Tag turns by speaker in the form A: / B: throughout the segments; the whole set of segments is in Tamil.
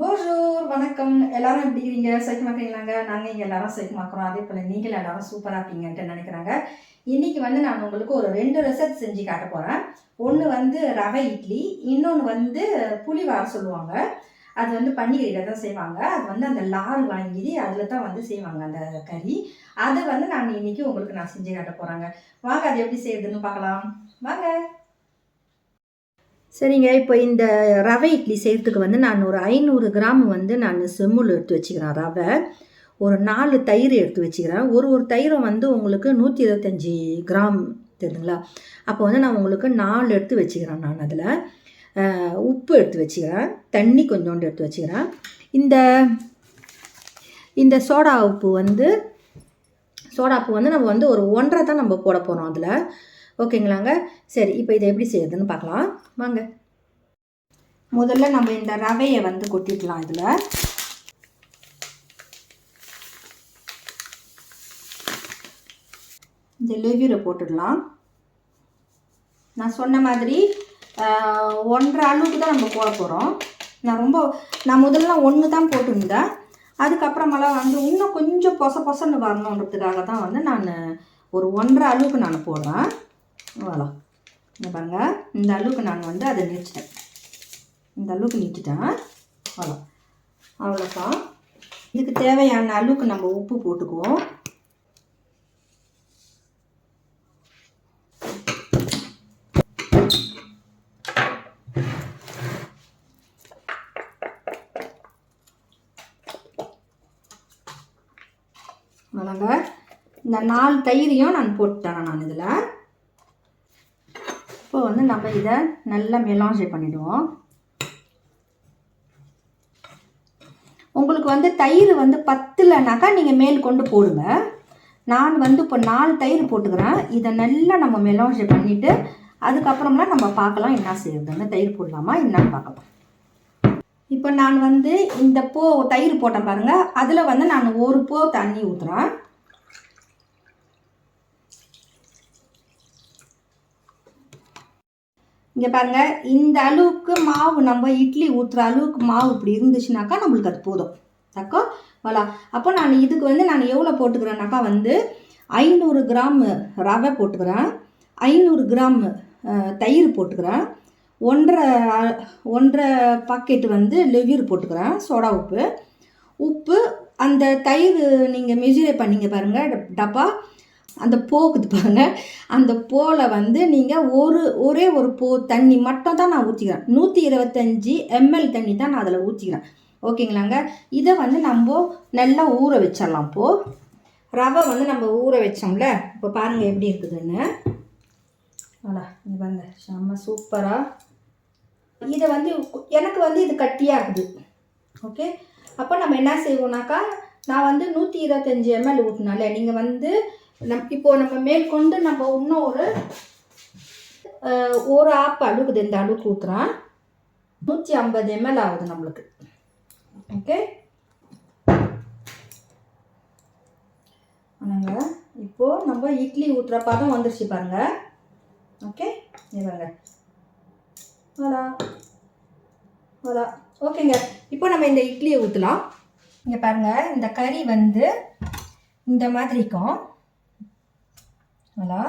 A: போஜூர் வணக்கம். எல்லாரும் எப்படி இருக்கீங்க? சைக்கமாக்கிறீங்களாங்க நாங்கள் இங்கே எல்லாரும் சைக்கமாக்குறோம் அதே போல் நீங்கள் எல்லாரும் சூப்பராக இருப்பீங்கன்ட்டு நினைக்கிறாங்க. இன்றைக்கி வந்து நான் உங்களுக்கு ஒரு ரெண்டு ரெசிபி செஞ்சு காட்ட போகிறேன் ஒன்று வந்து ரவை இட்லி இன்னொன்று வந்து புளிவார சொல்லுவாங்க. அது வந்து பன்னிக்கறியில் தான் செய்வாங்க. அது வந்து அந்த லார் வாங்கி அதில் தான் வந்து செய்வாங்க அந்த கறி. அதை வந்து நான் இன்றைக்கி உங்களுக்கு நான் செஞ்சு காட்ட போகிறாங்க வாங்க அது எப்படி செய்யுதுன்னு பார்க்கலாம். வாங்க. சரிங்க இப்போ இந்த ரவை இட்லி செய்கிறதுக்கு வந்து நான் ஒரு ஐநூறு கிராம் வந்து நான் செம்முள் எடுத்து வச்சுக்கிறேன் ரவை. ஒரு நாலு தயிர் எடுத்து வச்சுக்கிறேன். ஒரு ஒரு தயிரும் வந்து உங்களுக்கு நூற்றி இருபத்தஞ்சி கிராம் தெரியுதுங்களா? அப்போ வந்து நான் உங்களுக்கு நாலு எடுத்து வச்சுக்கிறேன் நான் அதில். உப்பு எடுத்து வச்சுக்கிறேன். தண்ணி கொஞ்சோண்டு எடுத்து வச்சுக்கிறேன். இந்த இந்த சோடா உப்பு வந்து சோடா உப்பு வந்து நம்ம வந்து ஒரு ஒன்றரை தான் நம்ம போட போகிறோம் அதில். ஓகேங்களாங்க? சரி இப்போ இதை எப்படி செய்யறதுன்னு பார்க்கலாம். வாங்க. முதல்ல நம்ம இந்த ரவையை வந்து கொட்டிக்கலாம் இதில். இந்த லெவியூரை போட்டுடலாம். நான் சொன்ன மாதிரி ஒன்றரை அளவுக்கு தான் நம்ம போட போகிறோம் நான் ரொம்ப நான் முதல்ல ஒன்று தான் போட்டுருந்தேன். அதுக்கப்புறமெல்லாம் வந்து இன்னும் கொஞ்சம் பொச பொசன்னு வரணுன்றதுக்காக தான் வந்து நான் ஒரு ஒன்றரை அளவுக்கு நான் போடுறேன். வாழா இந்த பாருங்க. இந்த அளவுக்கு நான் வந்து அதை நீச்சிட்டேன் இந்த அளவுக்கு நீச்சிட்டேன் வாழா அவ்வளோப்பா இதுக்கு தேவையான அளவுக்கு நம்ம உப்பு போட்டுக்குவோம். அவ்வளோங்க இந்த நாலு தயிரையும் நான் போட்டுட்டேன் நான் இதில். இப்போ வந்து நம்ம இதை நல்லா மெலாஞ்சை பண்ணிவிடுவோம் உங்களுக்கு வந்து தயிர் வந்து பத்துலனாக்கா நீங்கள் மேல் கொண்டு போடுங்க. நான் வந்து இப்போ நாலு தயிர் போட்டுக்கிறேன். இதை நல்லா நம்ம மெலாஞ்சு பண்ணிவிட்டு அதுக்கப்புறம்லாம் நம்ம பார்க்கலாம் என்ன செய்யுதுன்னு தயிர் போடலாமா என்னன்னு பார்க்கலாம். இப்போ நான் வந்து இந்த போ தயிர் போட்டேன் பாருங்கள் அதில் வந்து நான் ஒரு போ தண்ணி ஊற்றுறேன் இங்கே பாருங்க இந்த அளவுக்கு மாவு நம்ம இட்லி ஊற்றுற அளவுக்கு மாவு இப்படி இருந்துச்சுனாக்கா நம்மளுக்கு அது போதும். தக்கோ வலா அப்போ நான் இதுக்கு வந்து நான் எவ்வளோ போட்டுக்கிறேன்னாக்கா வந்து ஐநூறு கிராம் ரவை போட்டுக்கிறேன் ஐநூறு கிராம் தயிர் போட்டுக்கிறேன் ஒன்றரை ஒன்றரை பாக்கெட் வந்து லெவியூர் போட்டுக்கிறேன் சோடா உப்பு. உப்பு அந்த தயிர் நீங்கள் மெஜரே பண்ணிங்க பாருங்கள் டப்பா. அந்த போக்குது பாருங்க. அந்த போல வந்து நீங்கள் ஒரு ஒரே ஒரு போ தண்ணி மட்டும் தான் நான் ஊற்றிக்கிறேன் நூற்றி இருபத்தஞ்சி எம்எல் தண்ணி தான் நான் அதில் ஊற்றிக்கிறேன் ஓகேங்களாங்க? இதை வந்து நம்ம நல்லா ஊற வச்சிடலாம் இப்போது ரவை வந்து நம்ம ஊற வச்சோம்ல? இப்போ பாருங்கள் எப்படி இருக்குதுன்னு. அடா இது பாருங்க. செம்ம சூப்பராக இதை வந்து எனக்கு வந்து இது கட்டியாக இருக்குது. ஓகே? அப்போ நம்ம என்ன செய்வோம்னாக்கா நான் வந்து நூற்றி இருபத்தஞ்சி எம்எல் ஊற்றினால நீங்கள் வந்து நம் இப்போ நம்ம மேற்கொண்டு நம்ம இன்னும் ஒரு ஒரு ஆப்பு அளவுக்கு இந்த அழுக்கு ஊற்றுறான் நூற்றி ஐம்பது எம்எல் ஆகுது நம்மளுக்கு. ஓகே ஆனாங்க இப்போது நம்ம இட்லி ஊற்றுற பதம் வந்துருச்சு பாருங்க. ஓகே இது வரா வரா ஓகேங்க இப்போ நம்ம இந்த இட்லியை ஊற்றலாம் இங்கே பாருங்கள் இந்த கறி வந்து இந்த மாதிரிக்கும் ஹலோ?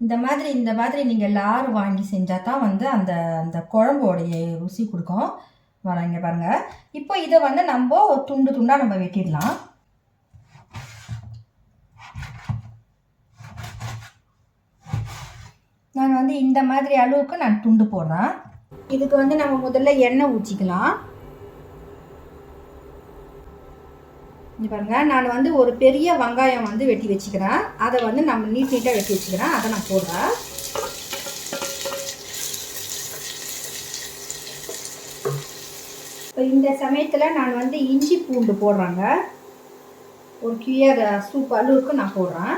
A: இந்த மாதிரி இந்த மாதிரி நீங்கள் லார் வாங்கி செஞ்சால் தான் வந்து அந்த அந்த குழம்போடைய ருசி கொடுக்கும். வர இங்கே பாருங்கள் இப்போ இதை வந்து நம்ம துண்டு துண்டாக நம்ம வெட்டிடலாம். நான் வந்து இந்த மாதிரி அளவுக்கு நான் துண்டு போடுறேன். இதுக்கு வந்து நம்ம முதல்ல எண்ணெய் ஊற்றிக்கலாம். இங்கே பாருங்கள் நான் வந்து ஒரு பெரிய வெங்காயம் வந்து வெட்டி வச்சுக்கிறேன். அதை வந்து நம்ம நீட் நீட்டாக வெட்டி வச்சுக்கிறேன். அதை நான் போடுறேன். இப்போ இந்த சமயத்தில் நான் வந்து இஞ்சி பூண்டு போடுறேங்க. ஒரு கியர் சூப் அளவுக்கு நான் போடுறேன்.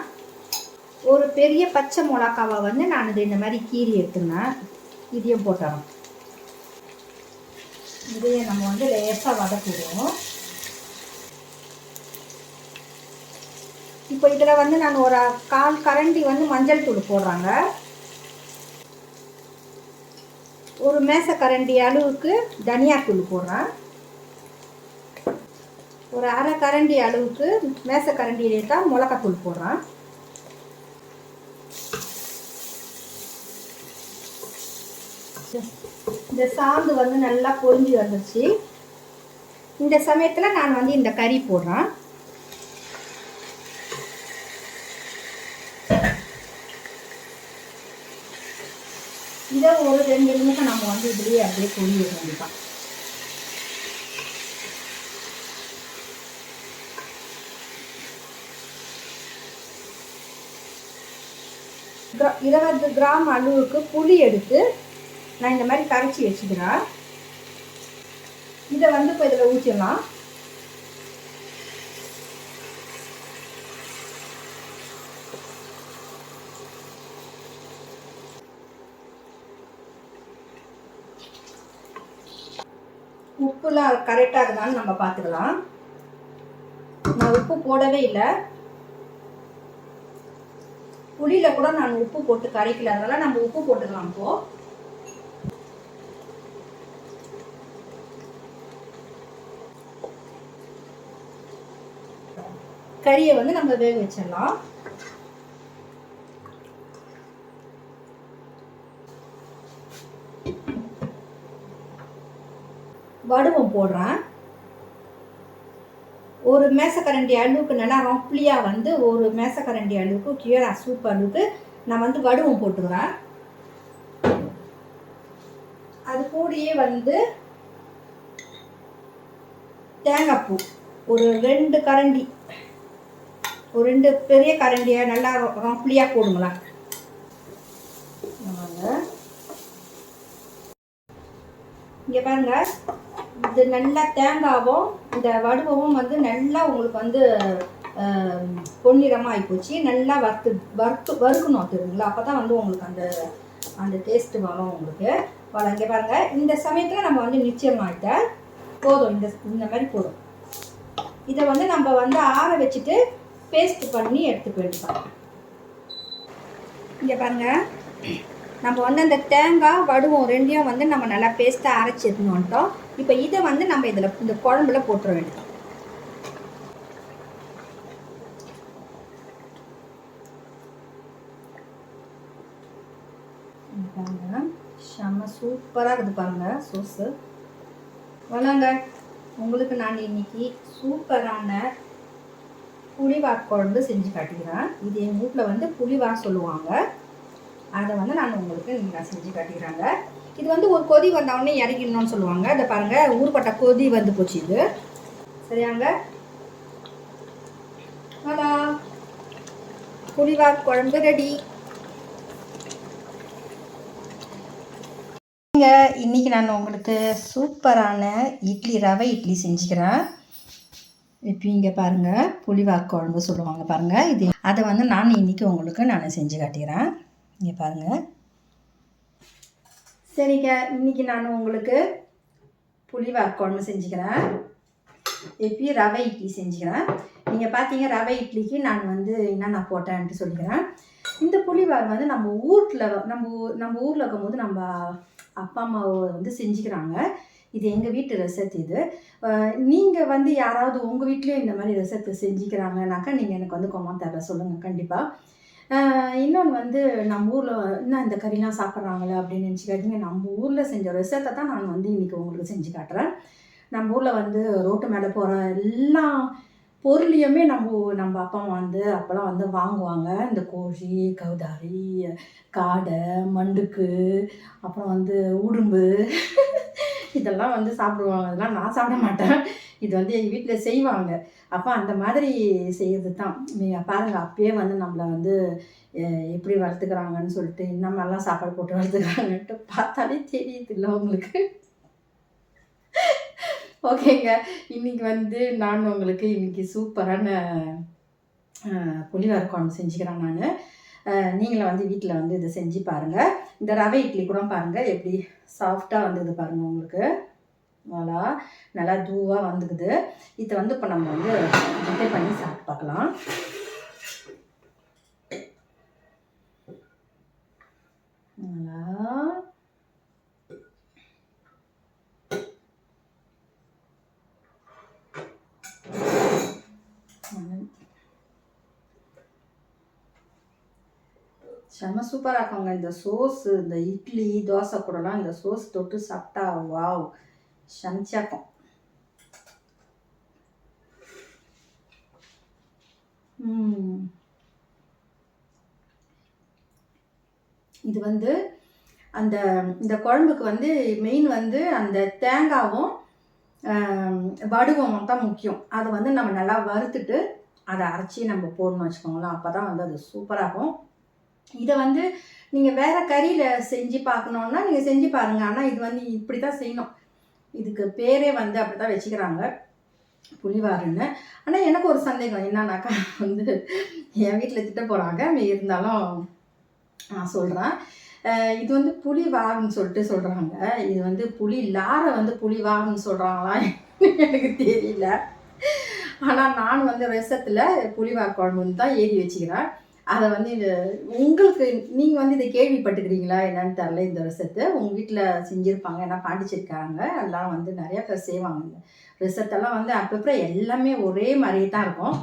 A: ஒரு பெரிய பச்சை மிளகாவை வந்து நான் இது இந்த மாதிரி கீரி எடுத்துனேன் இதையும் போட்டுறேன். இதையும் நம்ம வந்து லேசாக வதக்கிடுவோம். இப்போ இதில் வந்து நான் ஒரு கால் கரண்டி வந்து மஞ்சள் தூள் போடுறாங்க. ஒரு மேச கரண்டி அளவுக்கு தனியாத்தூள் போடுறேன். ஒரு அரை கரண்டி அளவுக்கு மேச கரண்டியிலே தான் மிளகாத்தூள் போடுறேன். இந்த சாந்து வந்து நல்லா பொறிஞ்சு வந்துருச்சு. இந்த சமயத்தில் நான் வந்து இந்த கறி போடுறேன் இதை ஒரு ரெண்டு நிமிஷம் நம்ம வந்து இப்படியே அப்படியே பொரிய வேண்டியதான் இருபது கிராம் அளவுக்கு புளி எடுத்து நான் இந்த மாதிரி கரைச்சி வச்சுக்கிறேன். இதை வந்து இப்போ இதில் ஊற்றிடலாம் உப்புலாம் கரெக்டாக இருக்குதான்னு நம்ம பார்த்துக்கலாம். நான் உப்பு போடவே இல்லை. புளியில் கூட நான் உப்பு போட்டு கரைக்கல. அதனால நம்ம உப்பு போட்டுக்கலாம் இப்போ. கறியை வந்து நம்ம வேக வச்சிடலாம். வடுவம் போடுறேன். ஒரு மேசக்கரண்டி அளவுக்கு நல்லா ரம்ப்ளியாக வந்து ஒரு மேசக்கரண்டி அளவுக்கு கீழே சூப் அளவுக்கு நான் வந்து வடுவம் போட்டுக்கிறேன். அது கூடயே வந்து தேங்காய் பூ. ஒரு ரெண்டு கரண்டி ஒரு ரெண்டு பெரிய கரண்டியை நல்லா ரம்ப்ளியாக போடுங்களேன். இங்கே பாருங்க. இது நல்லா தேங்காவும் இந்த வடுவவும் வந்து நல்லா உங்களுக்கு வந்து பொன்னிறமாக ஆகிப்போச்சு நல்லா வறுத்து வறுத்து வறுக்கணும் தெரியுங்களா? அப்போ தான் வந்து உங்களுக்கு அந்த அந்த டேஸ்ட்டு வரும் உங்களுக்கு. வர பாருங்கள் இந்த சமயத்தில் நம்ம வந்து நிச்சயமாகிட்ட போதும். இந்த இந்த மாதிரி போதும். இதை வந்து நம்ம வந்து ஆற வச்சுட்டு பேஸ்ட் பண்ணி எடுத்துக்க வேண்டியதான் இங்கே பாருங்கள் நம்ம வந்து அந்த தேங்காய் வடுவோம் ரெண்டையும் வந்து நம்ம நல்லா பேஸ்ட்டாக அரைச்சிருந்தோன்ட்டோம் எடுத்துன்னு வந்துட்டோம் இப்போ இதை வந்து நம்ம இதில் இந்த குழம்புல போட்டுற வேண்டியது செம்ம சூப்பராக இருக்குது பாருங்க சோஸு வளங்க உங்களுக்கு நான் இன்னைக்கு சூப்பரான புளிவார் குழம்பு செஞ்சு காட்டிக்கிறேன். இது எங்கள் வீட்டில் வந்து புளிவார் சொல்லுவாங்க. அதை வந்து நான் உங்களுக்கு நான் செஞ்சு காட்டிக்கிறாங்க. இது வந்து ஒரு கொதி வந்தவுடனே இறங்கிடணும்னு சொல்லுவாங்க. இதை பாருங்கள் ஊர்பட்ட கொதி வந்து போச்சு இது. சரியாங்க? ஹலோ புளிவார் குழம்பு ரெடி இன்னைக்கு நான் உங்களுக்கு சூப்பரான இட்லி ரவை இட்லி செஞ்சுக்கிறேன். இப்போ இங்கே பாருங்கள் புளிவாக்கு குழம்பு சொல்லுவாங்க பாருங்கள் இது அதை வந்து நான் இன்றைக்கி உங்களுக்கு நான் செஞ்சு காட்டிக்கிறேன். இங்கே பாருங்கள் சரிங்க இன்றைக்கி நான் உங்களுக்கு புளிவார் குழம்பு செஞ்சுக்கிறேன். எப்பயும் ரவை இட்லி செஞ்சுக்கிறேன். நீங்கள் பார்த்தீங்க ரவை இட்லிக்கு நான் வந்து என்னென்ன போட்டேன்ட்டு சொல்லிக்கிறேன். இந்த புளிவார் வந்து நம்ம ஊரில் நம்ம நம்ம ஊரில் இருக்கும்போது நம்ம அப்பா அம்மா வந்து செஞ்சுக்கிறாங்க. இது எங்கள் வீட்டு ரெசத் இது. நீங்கள் வந்து யாராவது உங்கள் வீட்லேயும் இந்த மாதிரி ரெசத்து செஞ்சுக்கிறாங்கனாக்கா நீங்கள் எனக்கு வந்து கொமாத்தாரில் சொல்லுங்கள் கண்டிப்பாக இன்னொன்று வந்து நம்ம ஊரில் என்ன இந்த கறிலாம் சாப்பிட்றாங்களே அப்படின்னு நினச்சிக்காதீங்க. நம்ம ஊரில் செஞ்ச விஷயத்தை தான் நான் வந்து இன்றைக்கி உங்களுக்கு செஞ்சு காட்டுறேன். நம்ம ஊரில் வந்து ரோட்டு மேலே போகிற எல்லா பொருளையுமே நம்ம நம்ம அப்பா அம்மா வந்து அப்போல்லாம் வந்து வாங்குவாங்க. இந்த கோழி கவுதாரி காடை மண்டுக்கு அப்புறம் வந்து உடும்பு. இதெல்லாம் வந்து சாப்பிடுவாங்க. அதெல்லாம் நான் சாப்பிட மாட்டேன். இது வந்து எங்கள் வீட்டில் செய்வாங்க. அப்போ அந்த மாதிரி செய்யறது தான். நீங்கள் பாருங்கள் அப்பயே வந்து நம்மளை வந்து எப்படி வளர்த்துக்கிறாங்கன்னு சொல்லிட்டு இந்த மாதிரிலாம் சாப்பாடு போட்டு வளர்த்துக்கிறாங்கன்ட்டு பார்த்தாலே தெரியுது இல்லை உங்களுக்கு. ஓகேங்க. இன்னைக்கு வந்து நான் உங்களுக்கு இன்னைக்கு சூப்பரான அஹ், புளிவார் குழம்பு செஞ்சுக்கிறேன் நான். நீங்களும் வந்து வீட்டில் வந்து இதை செஞ்சு பாருங்கள் இந்த ரவை இட்லி கூட பாருங்கள் எப்படி சாஃப்டாக வந்தது பாருங்கள் உங்களுக்கு. நல்லா நல்லா தூவாக வந்துக்குது. இதை வந்து இப்போ நம்ம வந்து இது பண்ணி சாப்பிட்டு பார்க்கலாம் நல்லா செம சூப்பராக இருக்குங்க. இந்த சோஸு இந்த இட்லி தோசை கூடலாம் இந்த சோஸ் தொட்டு சாப்பிட்டா வாவ் செம்ச்சியாக்கும். இது வந்து அந்த இந்த குழம்புக்கு வந்து மெயின் வந்து அந்த தேங்காவும் ஆம், தான் முக்கியம். அதை வந்து நம்ம நல்லா வறுத்துட்டு அதை அரைச்சி நம்ம போடணும் வச்சுக்கோங்களேன். அப்போ தான் வந்து அது சூப்பராகும் இதை வந்து நீங்கள் வேறு கறியில் செஞ்சு பார்க்கணுன்னா நீங்கள் செஞ்சு பாருங்கள் ஆனால் இது வந்து இப்படி தான் செய்யணும். இதுக்கு பேரே வந்து அப்படி தான் வச்சுக்கிறாங்க புளிவாருன்னு ஆனால் எனக்கு ஒரு சந்தேகம் என்னன்னாக்கா வந்து என் வீட்டில் திட்ட போகிறாங்க இருந்தாலும் நான் சொல்கிறேன் இது வந்து புளி வாகுன்னு சொல்லிட்டு சொல்கிறாங்க இது வந்து புளி லாரை வந்து புளி வாகுன்னு சொல்கிறாங்களா எனக்கு தெரியல. ஆனால் நான் வந்து ரசத்தில் புளிவார் குழம்புன்னு தான் ஏறி வச்சுக்கிறேன். அதை வந்து உங்களுக்கு நீங்கள் வந்து இதை கேள்விப்பட்டுக்கிறீங்களா என்னன்னு தெரில இந்த ரிசத்தை உங்கள் வீட்டில் செஞ்சுருப்பாங்க ஏன்னா பாண்டிச்சிருக்காங்க எல்லாம் வந்து நிறையா பேர் செய்வாங்க. இந்த ரிசத்தெல்லாம் வந்து அப்பப்போ எல்லாமே ஒரே மாதிரியே தான் இருக்கும்.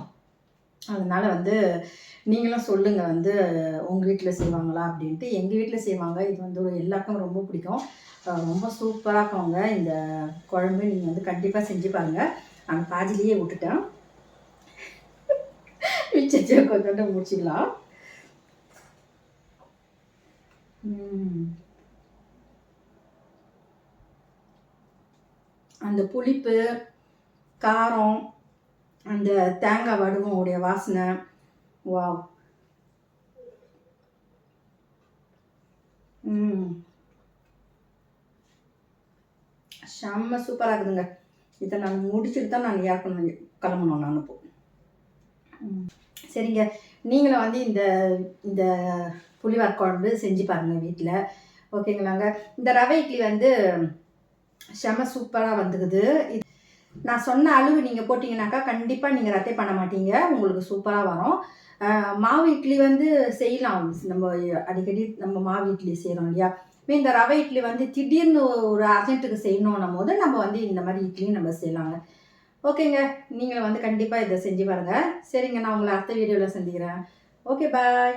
A: அதனால் வந்து நீங்களும் சொல்லுங்கள் வந்து உங்கள் வீட்டில் செய்வாங்களா அப்படின்ட்டு. எங்கள் வீட்டில் செய்வாங்க இது வந்து ஒரு எல்லாருக்கும் ரொம்ப பிடிக்கும். ரொம்ப சூப்பராக இருக்கவங்க இந்த குழம்பு நீங்கள் வந்து கண்டிப்பாக செஞ்சு பாருங்கள் நான் பாதிலேயே விட்டுட்டேன். மிச்சத்தை கொஞ்சோண்டு முடிச்சிக்கலாம். அந்த புளிப்பு காரம் அந்த தேங்காய் வடுவம் உடைய வாசனை. வாவ். ம். செம்ம சூப்பராக இருக்குதுங்க. இதை நான் முடிச்சுட்டு தான் நான் ஏற்கனவே கிளம்பணும் நான் இப்போ. சரிங்க. நீங்களும் வந்து இந்த இந்த புளிவார் குழம்பு செஞ்சு பாருங்கள் வீட்டில் ஓகேங்களாங்க? இந்த ரவை இட்லி வந்து செம சூப்பராக வந்துக்குது நான் சொன்ன அளவு நீங்கள் போட்டிங்கனாக்கா கண்டிப்பாக நீங்கள் ரத்தை பண்ண மாட்டீங்க. உங்களுக்கு சூப்பராக வரும். மாவு இட்லி வந்து செய்யலாம். நம்ம அடிக்கடி நம்ம மாவு இட்லி செய்கிறோம் இல்லையா? இந்த ரவை இட்லி வந்து திடீர்னு ஒரு அர்ஜென்ட்டுக்கு செய்யணும்னும் போது நம்ம வந்து இந்த மாதிரி இட்லியும் நம்ம செய்யலாங்க. ஓகேங்க. நீங்களும் வந்து கண்டிப்பாக இதை செஞ்சு பாருங்கள் சரிங்க நான் உங்களை அடுத்த வீடியோவில் சந்திக்கிறேன். Okay bye